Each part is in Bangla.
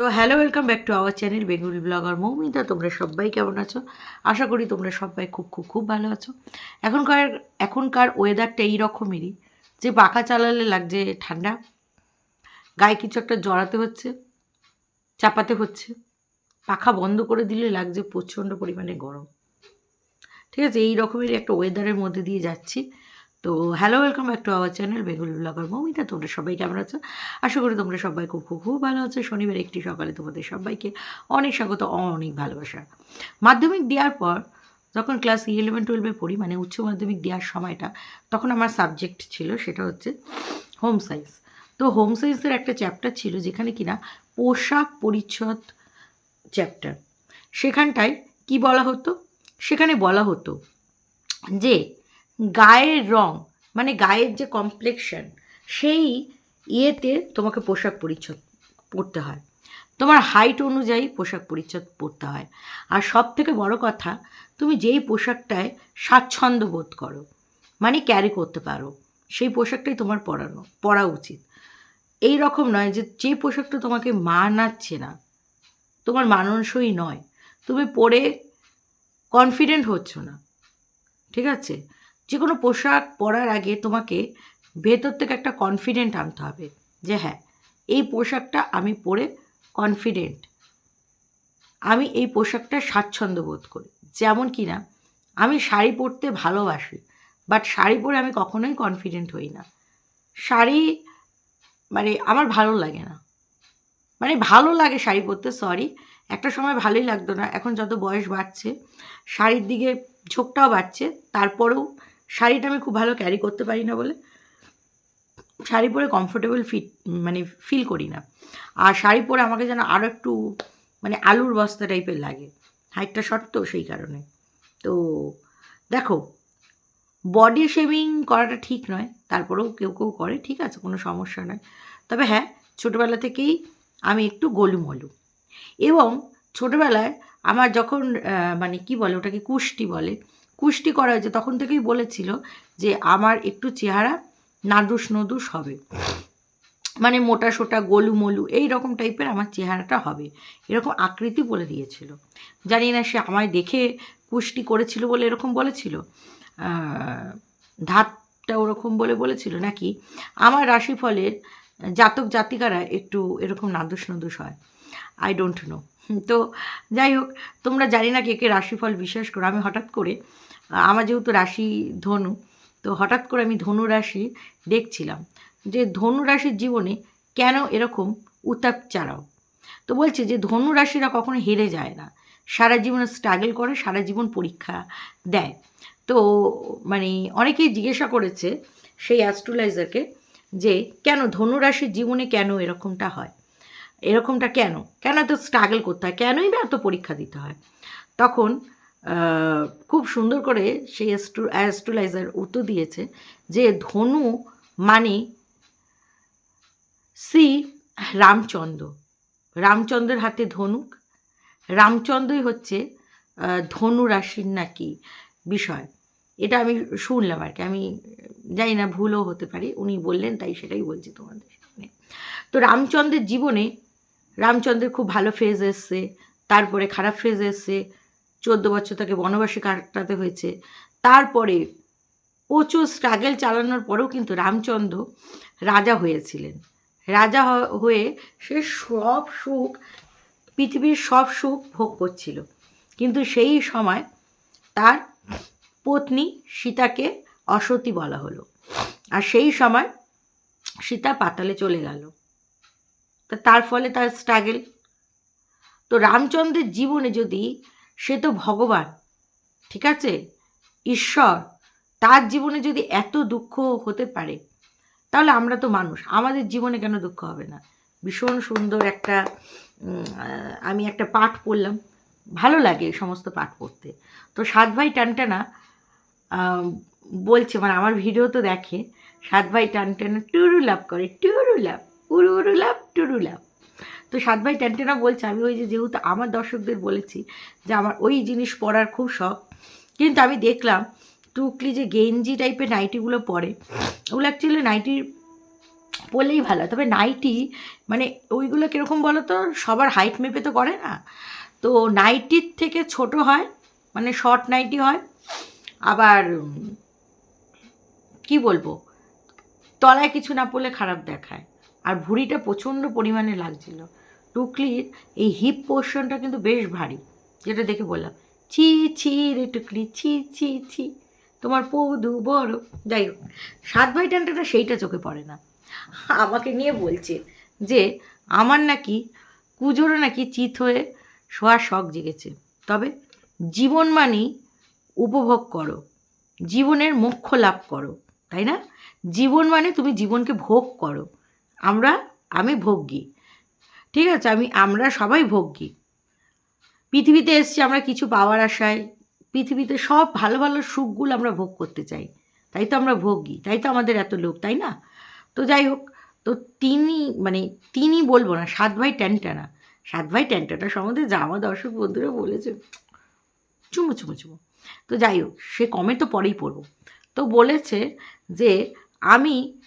তো hello welcome back to our channel Bengali blogger Moumita তোমরা সবাই কেমন আছো? আশা করি তোমরা সবাই খুব খুব খুব ভালো আছো। এখনকার এখনকার ওয়েদারটা এই রকমেরই যে পাখা চালালে লাগছে ঠান্ডা। গায়ে কিছু একটা জড়াতে হচ্ছে, চাপাতে হচ্ছে। পাখা বন্ধ করে দিলে লাগছে প্রচণ্ড পরিমাণে গরম। ঠিক আছে এই রকমেরই একটা ওয়েদারের মধ্যে দিয়ে যাচ্ছি। তো hello welcome back to our channel Bengali blogger Moumita তোমরা সবাই কেমন আছো? আশা করি তোমরা সবাই খুব খুব খুব ভালো আছো। শনিবার একটি সকালে তোমাদের সবাইকে অনেক স্বাগত, অনেক ভালোবাসা। মাধ্যমিক দেওয়ার পর যখন ক্লাস ইলেভেন টুয়েলভে পড়ি মানে উচ্চ মাধ্যমিক দেওয়ার সময়টা, তখন আমার সাবজেক্ট ছিল সেটা হচ্ছে হোম সায়েন্স তো হোম সায়েন্সের একটা চ্যাপ্টার ছিল যেখানে কিনা পোশাক পরিচ্ছদ চ্যাপ্টার সেখানটায় কি বলা হতো? সেখানে বলা হতো যে গায়ের রং মানে গায়ের যে কমপ্লেকশন সেই ইয়েতে তোমাকে পোশাক পরিচ্ছদ পরতে হয়। তোমার হাইট অনুযায়ী পোশাক পরিচ্ছদ পরতে হয়। আর সব থেকে বড় কথা, তুমি যেই পোশাকটায় স্বাচ্ছন্দ্য বোধ করো মানে ক্যারি করতে পারো, সেই পোশাকটাই তোমার পরানো, পরা উচিত। এই রকম নয় যে যে পোশাকটা তোমাকে মানাচ্ছে না, তোমার মানানসই নয়। তুমি পরে কনফিডেন্ট হচ্ছ না, ঠিক আছে? যে কোনো পোশাক পরার আগে তোমাকে ভেতর থেকে একটা কনফিডেন্ট আনতে হবে যে হ্যাঁ এই পোশাকটা আমি পরে কনফিডেন্ট আমি এই পোশাকটা স্বাচ্ছন্দ্য বোধ করি। যেমন কি না, আমি শাড়ি পরতে ভালোবাসি বাট শাড়ি পরে আমি কখনোই কনফিডেন্ট হই না। শাড়ি মানে আমার ভালো লাগে না। মানে ভালো লাগে শাড়ি পরতে সরি একটা সময় ভালোই লাগতো না। এখন যত বয়স বাড়ছে, শাড়ির দিকে ঝোঁকটাও বাড়ছে, তারপরেও শাড়িটা আমি খুব ভালো ক্যারি করতে পারি না বলে। শাড়ি পরে কমফোর্টেবল ফিট মানে ফিল করি না। আর শাড়ি পরে আমাকে যেন আরও একটু মানে আলুর বস্তা টাইপের লাগে। হাইটটা শর্ট তো সেই কারণে। তো দেখো বডি শেভিং করাটা ঠিক নয়, তারপরেও কেউ কেউ করে, ঠিক আছে, কোনো সমস্যা নয়। তবে হ্যাঁ ছোটোবেলা থেকেই আমি একটু গোলুমলু। এবং ছোটোবেলায় আমার যখন মানে কি বলে ওটাকে, কুষ্টি বলে কুষ্টি করা হয়েছে। তখন থেকেই বলেছিল যে আমার একটু চেহারা নাদুস নদুস হবে। মানে মোটা সোটা, গোলু মোলু এই রকম টাইপের আমার চেহারাটা হবে। এরকম আকৃতি বলে দিয়েছিল। জানি না সে আমায় দেখে কুষ্টি করেছিল বলে এরকম বলেছিল? ধাতটা ওরকম বলে বলেছিল নাকি? আমার রাশিফলের জাতক জাতিকারা একটু এরকম নাদুস নদুস হয়। আই ডোন্ট নো তো যাই হোক, তোমরা জানি না কে কে রাশিফল বিশ্বাস করো। আমি হঠাৎ করে আমার যেহেতু রাশি ধনু, তো হঠাৎ করে আমি ধনু রাশি দেখছিলাম যে ধনু রাশির জীবনে কেন এরকম উত্তাপ চালাও। তো বলছে যে ধনু রাশিরা কখনো হেরে যায় না। সারা জীবন স্ট্রাগল করে, সারা জীবন পরীক্ষা দেয়। তো মানে অনেকেই জিজ্ঞাসা করেছে সেই অ্যাস্ট্রোলাইজারকে যে কেন ধনু রাশির জীবনে কেন এরকমটা হয়? এরকমটা কেন? কেন এত স্ট্রাগল করতে হয়? কেনই বা এত পরীক্ষা দিতে হয়? তখন খুব সুন্দর করে সেই অ্যাস্ট্রো, অ্যাস্ট্রোলাইজার উত্তর দিয়েছে যে ধনু মানে শ্রী রামচন্দ্র। রামচন্দ্রের হাতে ধনুক রামচন্দ্রই হচ্ছে ধনু রাশির নাকি বিষয়। এটা আমি শুনলাম আর কি। আমি জানি না, ভুলও হতে পারি। উনি বললেন, তাই সেটাই বলছি তোমাদের সামনে। তো রামচন্দ্রের জীবনে রামচন্দ্রের খুব ভালো ফেজ এসছে, তারপরে খারাপ ফেজ এসছে, চোদ্দ বছর তাকে বনবাসে কাটাতে হয়েছে। তারপরে প্রচুর স্ট্রাগেল চালানোর পরেও কিন্তু রামচন্দ্র রাজা হয়েছিলেন। রাজা হয়ে সে সব সুখ, পৃথিবীর সব সুখ ভোগ করছিল। কিন্তু সেই সময় তার পত্নী সীতাকে অসতী বলা হলো। আর সেই সময় সীতা পাতালে চলে গেল। তা তার ফলে তার স্ট্রাগল তো রামচন্দ্রের জীবনে যদি সে তো ভগবান, ঠিক আছে? ঈশ্বর, তার জীবনে যদি এত দুঃখ হতে পারে, তাহলে আমরা তো মানুষ। আমাদের জীবনে কেন দুঃখ হবে না? ভীষণ সুন্দর একটা আমি একটা পাঠ পড়লাম। ভালো লাগে এই সমস্ত পাঠ পড়তে। তো সাত ভাই টানটানা বলছে মানে আমার ভিডিও তো দেখে, সাত ভাই টানটানা টুরু লাভ করে টুরু লাভ উড়ু উড়ু লাভ টুরু লাভ তো সাত ভাই টানটানা বলছে, আমি ওই যে যেহেতু আমার দর্শকদের বলেছি যে আমার ওই জিনিস পরার খুব শখ, কিন্তু আমি দেখলাম টুকলি যে গেঞ্জি টাইপের নাইটিগুলো পরে, ওগুলো অ্যাকচুয়ালি নাইটির পরলেই ভালো তবে নাইটি মানে ওইগুলো কীরকম বলো তো সবার হাইট মেপে তো করে না। তো নাইটির থেকে ছোট হয় মানে শর্ট নাইটি হয়, আবার কি বলব? তলায় কিছু না পড়লে খারাপ দেখায়। আর ভুঁড়িটা প্রচণ্ড পরিমাণে লাগছিল। টুকলির এই হিপ পোর্শনটা কিন্তু বেশ ভারী, যেটা দেখে বললাম, ছি ছি রে টুকলি, ছি ছি ছি। তোমার পৌদু বড়, যাই হোক, সাত ভাই টানটাটা সেইটা চোখে পড়ে না। আমাকে নিয়ে বলছে যে, আমার নাকি কুজোরও নাকি চিত হয়ে শোয়ার শখ জেগেছে। তবে জীবন মানেই উপভোগ করো, জীবনের মোক্ষ লাভ করো, তাই না? জীবন মানে তুমি জীবনকে ভোগ করো। আমরা, আমি ভোগ্যী। ঠিক আছে, আমি, আমরা সবাই ভোগ্যী। পৃথিবীতে এসছি, আমরা কিছু পাওয়ার আশায়। পৃথিবীতে সব ভালো ভালো সুখগুলো আমরা ভোগ করতে চাই। তাই তো আমরা ভোগী তাই তো আমাদের এত লোক, তাই না? তো যাই হোক, তো তিনি মানে তিনি বলব না, সাত ভাই ট্যানটানা। সাত ভাই ট্যানটানা সম্বন্ধে যা আমার দর্শক বন্ধুরা বলেছে, চুমু চুমু চুমু। তো যাই হোক, সে কমেন্ট তো পরেই পড়ব। তো বলেছে যে, আমি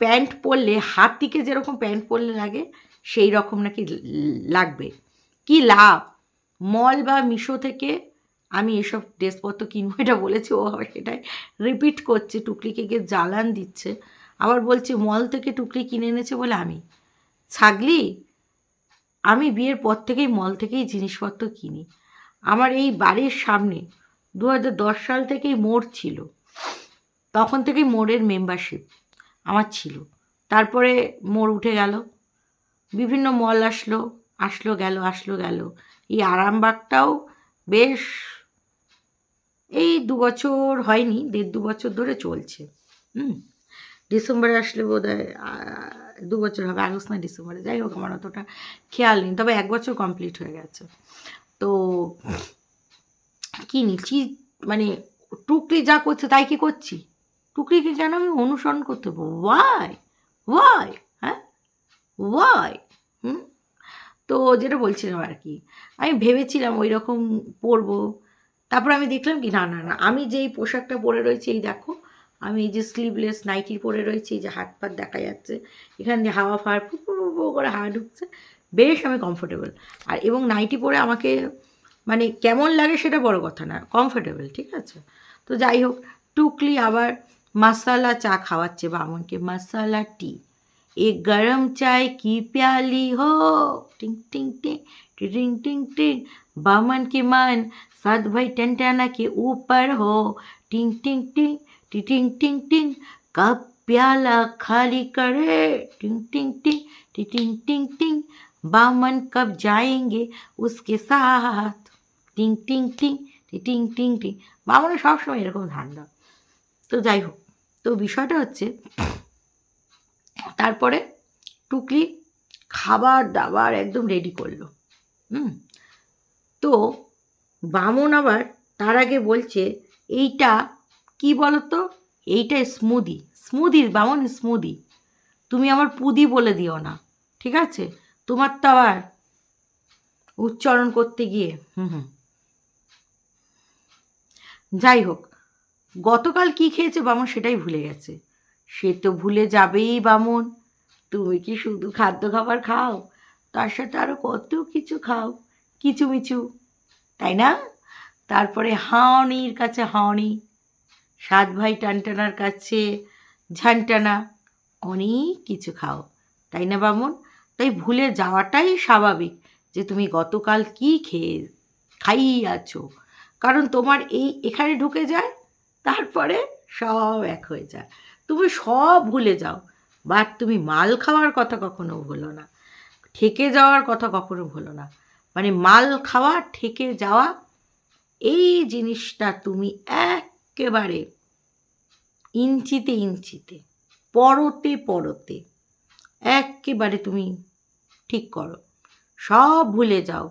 প্যান্ট পরলে, হাত থেকে যেরকম প্যান্ট পরলে লাগে, সেই রকম নাকি লাগবে। কি লাভ? মল বা মিশো থেকে আমি এসব ড্রেসপত্র কিনবো, এটা বলেছে, ও আবার সেটাই রিপিট করছে টুকলিকে গিয়ে জ্বালান দিচ্ছে। আবার বলছে, মল থেকে টুকলি কিনে এনেছে বলে আমি। ছাগলি, আমি বিয়ের পর থেকেই মল থেকেই জিনিসপত্র কিনি। আমার এই বাড়ির সামনে দু হাজার দশ সাল থেকেই মোড় ছিল। তখন থেকেই মোড়ের মেম্বারশিপ আমার ছিল। তারপরে মোড় উঠে গেল। বিভিন্ন মল আসলো আসলো, গেল আসলো, গেল। এই আরামবাগটাও বেশ এই দু বছর হয়নি, দেড় দু বছর ধরে চলছে। হুম। ডিসেম্বরে আসলে বোধ হয় দু বছর হবে, আগস্ট না ডিসেম্বরে, যাই হোক আমার অতটা খেয়াল নেই, তবে এক বছর কমপ্লিট হয়ে গেছে। তো কী নিচ্ছি? মানে টুকলি যা করছে তাই কি করছি? টুকরিকে কেন আমি অনুসরণ করতে ওয়াই ওয়াই হ্যাঁ? ওয়াই হুম? তো যেটা বলছিলাম আর কি, আমি ভেবেছিলাম ওই রকম পরবো। তারপর আমি দেখলাম কি, না না না, আমি যেই পোশাকটা পরে রয়েছি, এই দেখো, আমি এই যে স্লিভলেস নাইটি পরে রয়েছি, এই যে হাত পাত দেখা যাচ্ছে, এখান দিয়ে হাওয়া ফাওয়ার ফু ফু করে হাওয়া ঢুকছে, বেশ আমি কমফোর্টেবল আর এবং নাইটি পরে আমাকে মানে কেমন লাগে সেটা বড় কথা না কমফোর্টেবল ঠিক আছে? তো যাই হোক, টুকলি আবার মশালা চা খাওয়াচ্ছে বামনকে মশালা টি एक गरम चाय की प्याली हो टिंग टिंग टिंग टिंग टिंग टिंग बामन के मन सात भाई टंटाना के ऊपर हो टिंग टिंग टिंग टिंग टिंग टिंग टिंग कब प्याला खाली करे टिंग टिंग टिंग टिंग टिंग टिंग टिंग बामन कब जाएंगे उसके साथ টিং টিং টিং টি টিং টিং টিং বামনের সবসময় এরকম ধান্দা তো যাই হোক তো বিষয়টা হচ্ছে, তারপরে টুকলি খাবার দাবার একদম রেডি করল, হুম? তো বামন আবার তার আগে বলছে, এইটা কি বলতো? এইটা স্মুদি স্মুদি বামন স্মুদি তুমি আমার পুদি বলে দিও না, ঠিক আছে? তোমার তো আবার উচ্চারণ করতে গিয়ে, হুম হুম। যাই হোক গতকাল কি খেয়েছে বামন সেটাই ভুলে গেছে। সে তো ভুলে যাবেই বামন। তুমি কি শুধু খাদ্য খাবার খাও? তার সাথে আরও কত কিছু খাও? কিছু মিছু তাই না? তারপরে হাওনির কাছে হাওনি। সাত ভাই টানটানার কাছে ঝানটানা। অনেক কিছু খাও। তাই না বামন? তাই ভুলে যাওয়াটাই স্বাভাবিক যে তুমি গতকাল কি খেয়ে খাইয়ে আছো কারণ তোমার এই এখানে ঢুকে যায় তারপরে সব এক হয়ে যায়। তুমি সব ভুলে যাও বাট তুমি মাল খাওয়ার কথা কখনো ভুলো না। ঠেকে যাওয়ার কথা কখনো ভুলো না। মানে মাল খাওয়া, ঠেকে যাওয়া, এই জিনিসটা তুমি একেবারে ইঞ্চিতে ইঞ্চিতে, পরতে পরতে একেবারে তুমি ঠিক করো। সব ভুলে যাও,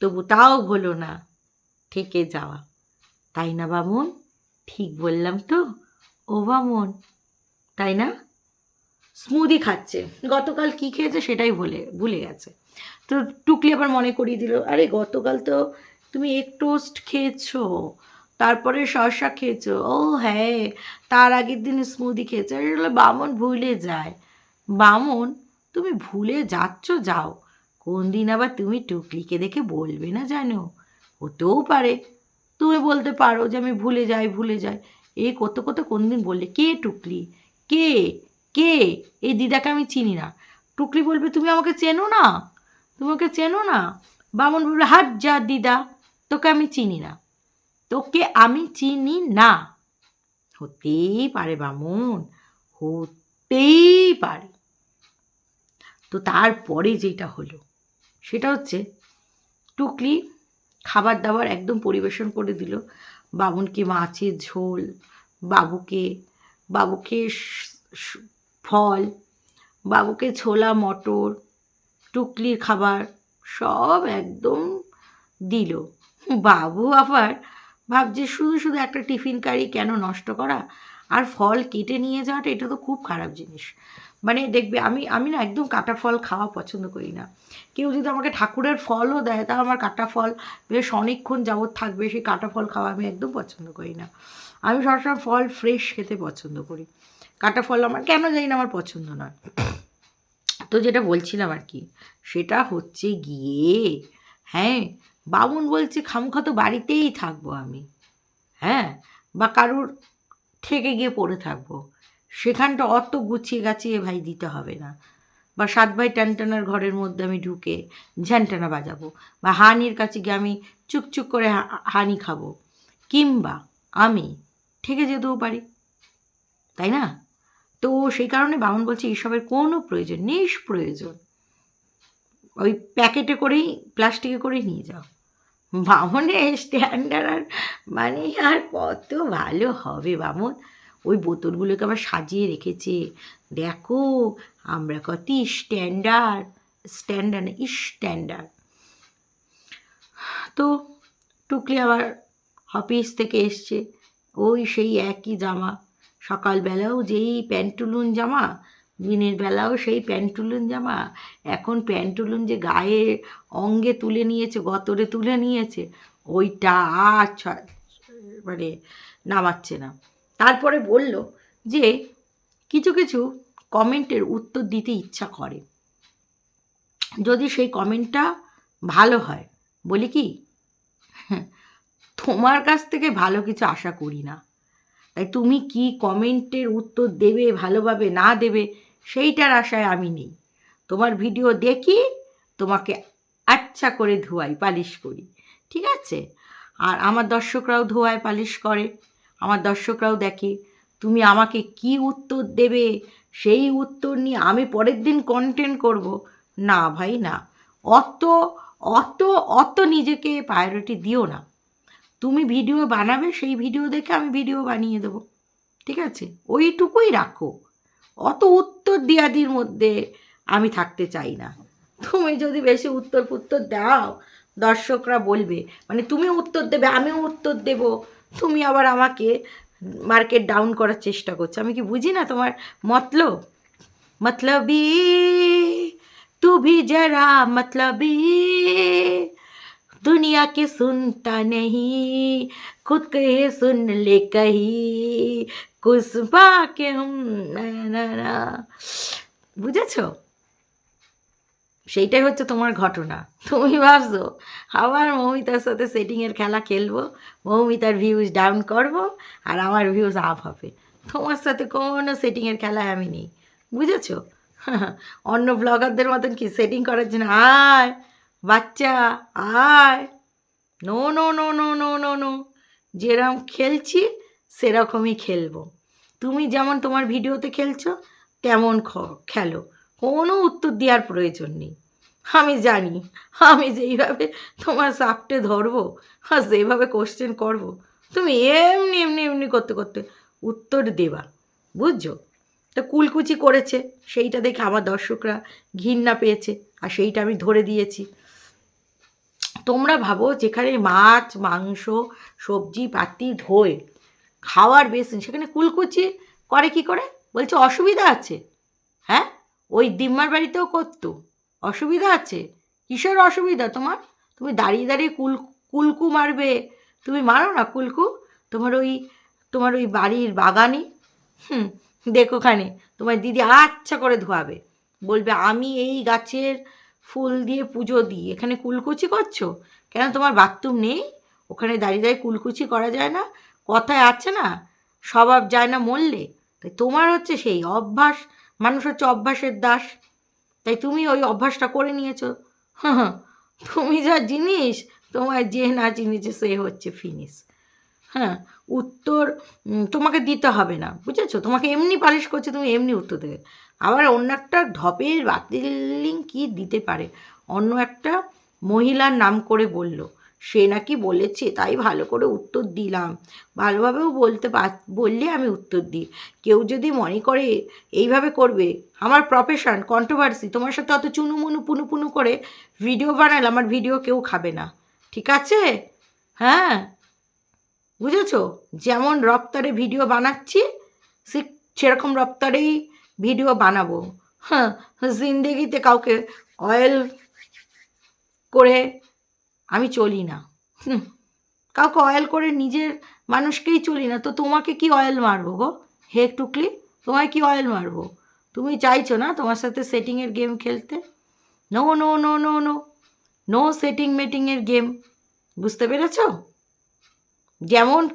তবু তাও ভুলো না, ঠেকে যাওয়া। তাই না বামন? ঠিক বললাম তো? ও বামন তাই না? স্মুদি খাচ্ছে। গতকাল কি খেয়েছে সেটাই ভুলে ভুলে গেছে। তো টুকলি আবার মনে করিয়ে দিল, আরে গতকাল তো তুমি এক টোস্ট খেয়েছো, তারপরে শসা খেয়েছো। ও হ্যাঁ তার আগের দিন স্মুদি খেয়েছো। এগুলো বামন ভুলে যায়। বামন, তুমি ভুলে যাচ্ছ, যাও। কোন দিন আবার তুমি টুকলিকে দেখে বলবে না জানো? হতেও পারে। তুমি বলতে পারো যে আমি ভুলে যাই ভুলে যাই। এই কত কত কোন দিন বললে, কে টুকলি? কে? কে? এই দিদাকে আমি চিনি না। টুকলি বলবে, তুমি আমাকে চেনো না? তুমি ওকে চেনো না? বামন বলবে, হাট যা দিদা, তোকে আমি চিনি না। তোকে আমি চিনি না। হতেই পারে বামন, হতেই পারে। তো তারপরে যেটা হলো, সেটা হচ্ছে, টুকলি খাবার দাবার একদম পরিবেশন করে দিল। বামুনকে মাছের ঝোল, বাবুকে বাবুকে ফল, বাবুকে ছোলা, মটর, টুকলির খাবার সব একদম দিল। বাবু আবার ভাবছে, শুধু শুধু একটা টিফিন কারি কেন নষ্ট করা? আর ফল কেটে নিয়ে যাওয়াটা, এটা তো খুব খারাপ জিনিস। মানে দেখবে, আমি আমি না একদম কাটা ফল খাওয়া পছন্দ করি না। কেউ যদি আমাকে ঠাকুরের ফলও দেয় তা আমার কাটা ফল বেশ অনেকক্ষণ যাবৎ থাকবে, সেই কাটা ফল খাওয়া আমি একদম পছন্দ করি না। আমি সবসময় ফল ফ্রেশ খেতে পছন্দ করি। কাটা ফল আমার, কেন জানি না আমার পছন্দ নয়। তো যেটা বলছিলাম আর কি, সেটা হচ্ছে গিয়ে হ্যাঁ বামুন বলছে খামখা তো বাড়িতেই থাকব আমি। হ্যাঁ বা কারুর থেকে গিয়ে পড়ে থাকব। সেখানটা অত গুছিয়ে গাছিয়ে ভাই দিতে হবে না। বা সাত ভাই ট্যানটানার ঘরের মধ্যে আমি ঢুকে ঝ্যানটানা বাজাবো বা হানির কাছে গিয়ে আমি চুকচুক করে হানি খাব। কিংবা আমি ঠেকে যেতেও পারি, তাই না? তো সেই কারণে বামন বলছে এইসবের কোনো প্রয়োজন, নিষ্প্রয়োজন। ওই প্যাকেটে করেই, প্লাস্টিকে করেই নিয়ে যাও। বামনের স্ট্যান্ডার্ড আর মানে আর কত ভালো হবে বামন? ওই বোতলগুলোকে আবার সাজিয়ে রেখেছে। দেখো, আমরা কত স্ট্যান্ডার্ড স্ট্যান্ডার্ড না স্ট্যান্ডার্ড তো টুকলি আবার অফিস থেকে এসছে। ওই সেই একই জামা। সকালবেলাও যেই প্যান্টুলুন জামা, দিনের বেলাও সেই প্যান্টুলুন জামা। এখন প্যান্টুলুন যে গায়ে অঙ্গে তুলে নিয়েছে, গতরে তুলে নিয়েছে, ওইটা আর মানে নামাচ্ছে না। তারপরে বলল যে কিছু কিছু কমেন্টের উত্তর দিতে ইচ্ছা করে। যদি সেই কমেন্টটা ভালো হয় বলি কি? হ্যাঁ, তোমার কাছ থেকে ভালো কিছু আশা করি না। তাই তুমি কি কমেন্টের উত্তর দেবে ভালোভাবে না দেবে সেইটার আশায় আমি নেই। তোমার ভিডিও দেখি তোমাকে আচ্ছা করে ধোয়াই পালিশ করি ঠিক আছে? আর আমার দর্শকরাও ধোয়ায় পালিশ করে। আমার দর্শকরাও দেখে। তুমি আমাকে কি উত্তর দেবে? সেই উত্তর নিয়ে আমি পরের দিন কন্টেন্ট করব। না ভাই, না। অত অত অত নিজেকে প্রায়োরিটি দিও না। তুমি ভিডিও বানাবে, সেই ভিডিও দেখে আমি ভিডিও বানিয়ে দেবো। ঠিক আছে? ওইটুকুই রাখো। অত উত্তর দিয়াদির মধ্যে আমি থাকতে চাই না। তুমি যদি বেশি উত্তর পুত্তর দাও, দর্শকরা বলবে মানে তুমি উত্তর দেবে, আমিও উত্তর দেব। তুমি আবার আমাকে মার্কেট ডাউন করার চেষ্টা করছো আমি কি বুঝি না তোমার মতলব মতলবি तू भी जरा मतलबी दुनिया के सुनता नहीं खुद कहे सुन ले कहीं कुछ के हम ना ना না বুঝেছো সেইটাই হচ্ছে তোমার ঘটনা। তুমি ভাবছ, আবার মৌমিতার সাথে সেটিংয়ের খেলা খেলব, মৌমিতার ভিউজ ডাউন করব, আর আমার ভিউজ আপ হবে। তোমার সাথে কোনো সেটিংয়ের খেলায় আমি নেই। বুঝেছ? অন্য ব্লগারদের মতন কি সেটিং করার জন্য, আয়, বাচ্চা, আয়। No no no no no no no যেরকম খেলছি, সেরকমই খেলব। তুমি যেমন তোমার ভিডিওতে খেলছো, তেমন খ- খেলো। কোনো উত্তর দেওয়ার প্রয়োজন নেই। আমি জানি, আমি যেইভাবে তোমার সাপটে ধরবো, আর যেভাবে কোশ্চেন করব, তুমি এমনি এমনি এমনি করতে করতে উত্তর দেবা, বুঝছ? তা কুলকুচি করেছে, সেইটা দেখে আমার দর্শকরা ঘৃণা পেয়েছে, আর সেইটা আমি ধরে দিয়েছি। তোমরা ভাবো যেখানে মাছ, মাংস, সবজি পাতি, ধোয়, খাওয়ার বেসিন সেখানে কুলকুচি করে কি করে? বলছে অসুবিধা আছে। হ্যাঁ? ওই দিম্মার বাড়িতেও করতো। অসুবিধা আছে? কিসের অসুবিধা তোমার? তুমি দাঁড়িয়ে দাঁড়িয়ে কুল, কুলকু মারবে। তুমি মারো না কুলকু? তোমার ওই তোমার ওই বাড়ির বাগানে? হুম দেখোখানে তোমার দিদি আচ্ছা করে ধোয়াবে। বলবে, আমি এই গাছের ফুল দিয়ে পুজো দিই। এখানে কুলকুচি করছ? কেন তোমার বাথরুম নেই? ওখানে দাঁড়িয়ে দাঁড়িয়ে কুলকুচি করা যায় না? কথায় আছে না? স্বভাব যায় না মরলে? তাই তোমার হচ্ছে সেই অভ্যাস। মানুষ হচ্ছে অভ্যাসের দাস। তাই তুমি ওই অভ্যাসটা করে নিয়েছো। হ্যাঁ তুমি যা জিনিস, তোমায় যে না চিনেছে সে হচ্ছে ফিনিশ হ্যাঁ উত্তর তোমাকে দিতে হবে না, বুঝেছ? তোমাকে এমনি পালিশ করছে, তুমি এমনি উত্তর দেবে। আবার অন্য একটা ঢপের বাতিলিং কি দিতে পারে? অন্য একটা মহিলার নাম করে বলল। সে নাকি বলেছে, তাই ভালো করে উত্তর দিলাম। ভালোভাবেও বলতে বললে আমি উত্তর দিই। কেউ যদি মনে করে এইভাবে করবে, আমার প্রফেশন কন্ট্রোভার্সি তোমার সাথে অত চুনুমুনু পুনু পুনু করে ভিডিও বানালে আমার ভিডিও কেউ খাবে না। ঠিক আছে? হ্যাঁ? বুঝেছ? যেমন রপ্তারে ভিডিও বানাচ্ছি সে সেরকম রপ্তারেই ভিডিও বানাবো। হ্যাঁ জিন্দেগিতে কাউকে অয়েল করে আমি চলি না। কাউকে অয়েল করে নিজের মানুষকেই চলি না। তো তোমাকে কি অয়েল মারবো গো? হে টুকলি, তোমায় কি অয়েল মারবো? তুমি চাইছো না তোমার সাথে সেটিংয়ের গেম খেলতে? No no no no no no setting মেটিংয়ের game বুঝতে পেরেছ? যেমন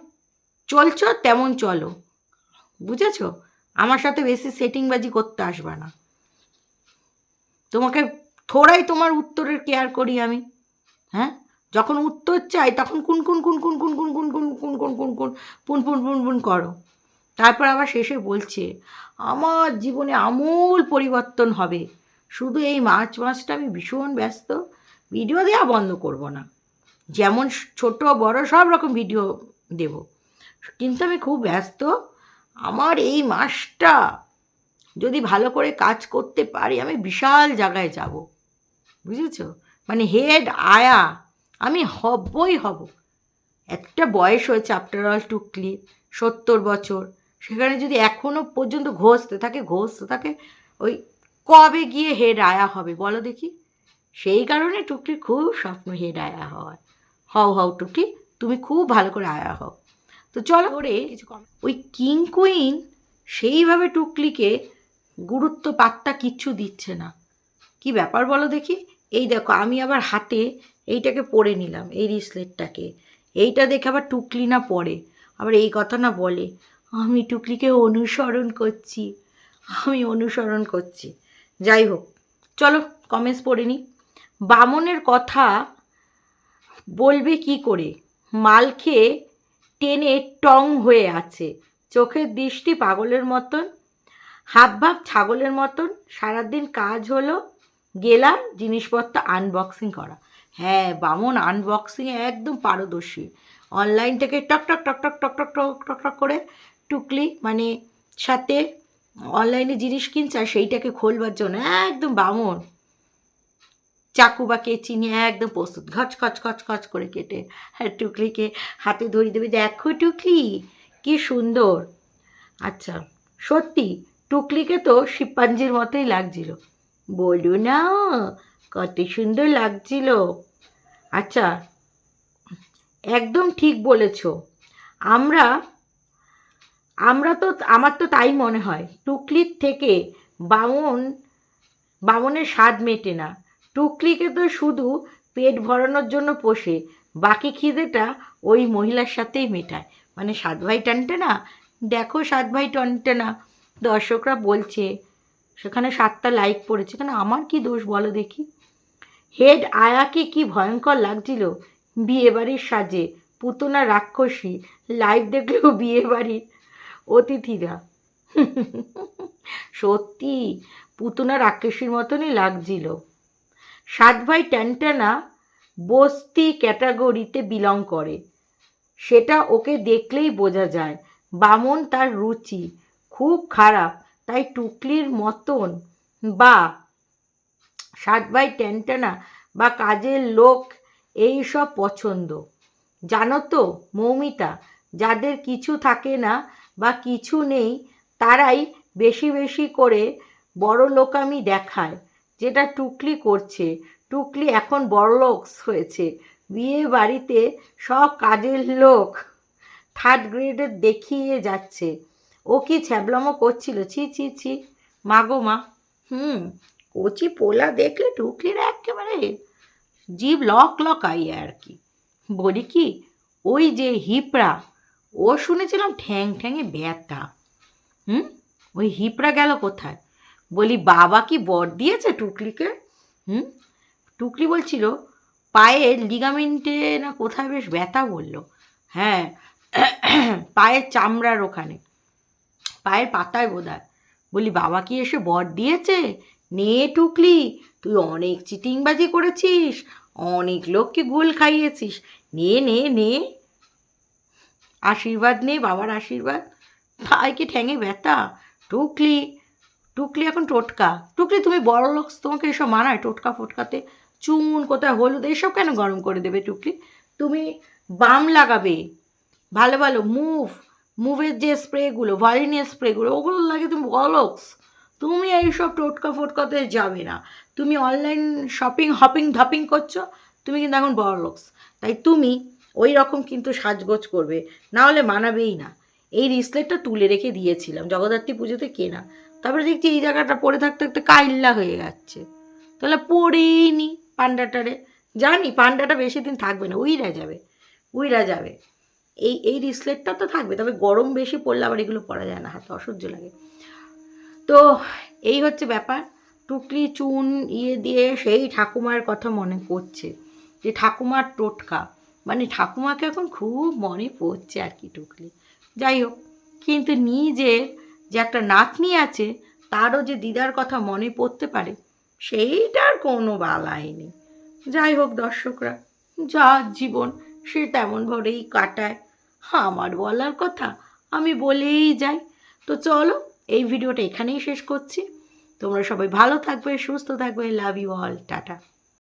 চলছ, তেমন চলো। বুঝেছ? আমার সাথে বেশি সেটিংবাজি করতে আসবে না। তোমাকে, থোড়াই তোমার উত্তরের কেয়ার করি আমি। হ্যাঁ? যখন উত্তর চাই তখন কুন কুন কুন কুন কুন কুন কুন কুন কুন কুন কুন কুন পুন পুন পুন পুন করো তারপর আবার শেষে বলছে আমার জীবনে আমূল পরিবর্তন হবে শুধু এই মার্চ মাসটা আমি ভীষণ ব্যস্ত ভিডিও দেওয়া বন্ধ করব না যেমন ছোট বড় সব রকম ভিডিও দেব কিন্তু আমি খুব ব্যস্ত আমার এই মাসটা যদি ভালো করে কাজ করতে পারি আমি বিশাল জায়গায় যাব বুঝেছ মানে হেড আয়া আমি হবই হব। একটা বয়স হয়েছে আফটার অল টুকলি সত্তর বছর। সেখানে যদি এখনও পর্যন্ত ঘষতে থাকে ঘষতে থাকে ওই কবে গিয়ে হেড আয়া হবে বলো দেখি? সেই কারণে টুকলির খুব স্বপ্ন হেড আয়া হওয়ার হও হও টুকলি তুমি খুব ভালো করে আয়া হও। তো চলো করে কিছু কম। ওই কিং কুইন সেইভাবে টুকলিকে গুরুত্ব পাত্তা কিচ্ছু দিচ্ছে না। কি ব্যাপার বলো দেখি? এই দেখো, আমি আবার হাতে এইটাকে পরে নিলাম, এই রিসলেটটাকে। এইটা দেখে আবার টুকলি না পড়ে আবার এই কথা না বলে। আমি টুকলিকে অনুসরণ করছি, আমি অনুসরণ করছি। যাই হোক, চলো কমেন্টস পড়ে নি বামনের কথা বলবে কি করে? মাল খেয়ে টেনে টং হয়ে আছে, চোখের দৃষ্টি পাগলের মতন, হাবভাব ছাগলের মতন, সারাদিন কাজ হলো গেলাম জিনিসপত্র আনবক্সিং করা। হ্যাঁ বামন আনবক্সিংয়ে একদম পারদর্শী। অনলাইন থেকে টক টক টক টক টক টক টক টক টক করে টুকলি মানে সাথে অনলাইনে জিনিস কিনছে আর সেইটাকে খোলবার জন্য একদম বামন। চাকু বা কেচি নিয়ে একদম প্রস্তুত, ঘচ খচ খচ খচ করে কেটে হ্যাঁ টুকলিকে হাতে ধরিয়ে দেবে, দেখো টুকলি, কি সুন্দর। আচ্ছা সত্যি, টুকলিকে তো শিবপাঞ্জির মতোই লাগছিল। বলো না, কত সুন্দর লাগছিল। আচ্ছা একদম ঠিক বলেছ। আমরা আমরা তো, আমার তো তাই মনে হয়, টুকলির থেকে বামন, বামনের স্বাদ মেটে না। টুকলিকে তো শুধু পেট ভরানোর জন্য পোষে, বাকি খিদেটা ওই মহিলার সাথেই মেটায়। মানে সাত ভাই টানটে না? দেখো সাত ভাই টানটে না? দর্শকরা বলছে সেখানে সাতটা লাইক পড়েছে। কেন আমার কি দোষ বলো দেখি? হেড আয়াকে কি ভয়ঙ্কর লাগছিল? বিয়ে বাড়ির সাজে। পুতনা রাক্ষসী। লাইভ দেখলেও বিয়ে বাড়ির অতিথিরা। সত্যি পুতনা রাক্ষসীর মতনই লাগছিল। সাত ভাই ট্যানটানা বস্তি ক্যাটাগরিতে বিলং করে। সেটা ওকে দেখলেই বোঝা যায়। বামন তার রুচি। খুব খারাপ। তাই টুকলির মতন বা সাত ভাই ট্যানটানা বা কাজের লোক এই সব পছন্দ। জানো তো মৌমিতা, যাদের কিছু থাকে না বা কিছু নেই, তারাই বেশি বেশি করে বড় লোকামি দেখায়, যেটা টুকলি করছে। টুকলি এখন বড়লোক হয়েছে। বিয়ে বাড়িতে সব কাজের লোক থার্ড গ্রেডের দেখিয়ে যাচ্ছে। ও কি ছ্যাবলামো করছিল? ছি ছি ছি। মা গো মা। হুম, কচি পোলা দেখলে টুকলির একেবারে জীব লক লক আই আর কি। বলি কি, ওই যে হিপড়া, ও শুনেছিলাম ঠ্যাং ঠ্যাঙে ব্যথা। হুম, ওই হিপড়া গেল কোথায়? বলি, বাবা কি বর দিয়েছে টুকলিকে? হুম, টুকলি বলছিল, পায়ের লিগামেন্টে না কোথায় বেশ ব্যথা বলল হ্যাঁ পায়ের চামড়ার ওখানে। পায়ের পাতায় বোধ বলি, বাবা কি এসে বর দিয়েছে? নে টুকলি, তুই অনেক চিটিংবাজি করেছিস, অনেক লোককে গোল খাইয়েছিস। নে নে নে। আশীর্বাদ নে, বাবার আশীর্বাদ। ভাই কি ঠ্যাঙে ব্যথা। টুকলি টুকলি এখন টোটকা। টুকলি, তুমি বড় লোক, তোমাকে এসব মানায় টোটকা ফোটকাতে? চুন, কোথায় হলুদ এইসব কেন গরম করে দেবে টুকলি? তুমি বাম লাগাবে। ভালো ভালো মুভ মুভের যে স্প্রেগুলো ভালিনিয়ার স্প্রেগুলো, ওগুলো লাগে তুমি বলক্স। তুমি এইসব টোটকা ফোটকাতে যাবে না। তুমি অনলাইন শপিং হপিং ধাপিং করছ, তুমি কিন্তু এখন বড়লক্স তাই তুমি ওই রকম কিন্তু সাজগোজ করবে, না হলে মানাবেই না। এই রিসলেটটা তুলে রেখে দিয়েছিলাম, জগদ্ধাত্রী পুজোতে কেনা। তারপরে দেখছি এই জায়গাটা পরে থাকতে থাকতে কাইল্লা হয়ে যাচ্ছে। তাহলে পরেই নি পান্ডাটারে। জানি পান্ডাটা বেশি দিন থাকবে না, উইরা যাবে উইরা যাবে। এই এই রিসলেটটা তো থাকবে, তবে গরম বেশি পড়লে আবার এগুলো পরা যায় না, হাতে অসহ্য লাগে। তো এই হচ্ছে ব্যাপার টুকলি চুন ইয়ে দিয়ে সেই ঠাকুমার কথা মনে পড়ছে, যে ঠাকুমার টোটকা। মানে ঠাকুমাকে এখন খুব মনে পড়ছে আর কি টুকলি। যাই হোক, কিন্তু নিজের যে একটা নাতনি আছে, তারও যে দিদার কথা মনে পড়তে পারে, সেইটার কোনো বালাই নেই। যাই হোক দর্শকরা যা জীবন সে তেমনভাবেই কাটায়। আমার বলার কথা আমি বলেই যাই। তো চলো, এই ভিডিওটা এখানেই শেষ করছি। তোমরা সবাই ভালো থাকবে, সুস্থ থাকবে লাভ ইউ অল টাটা।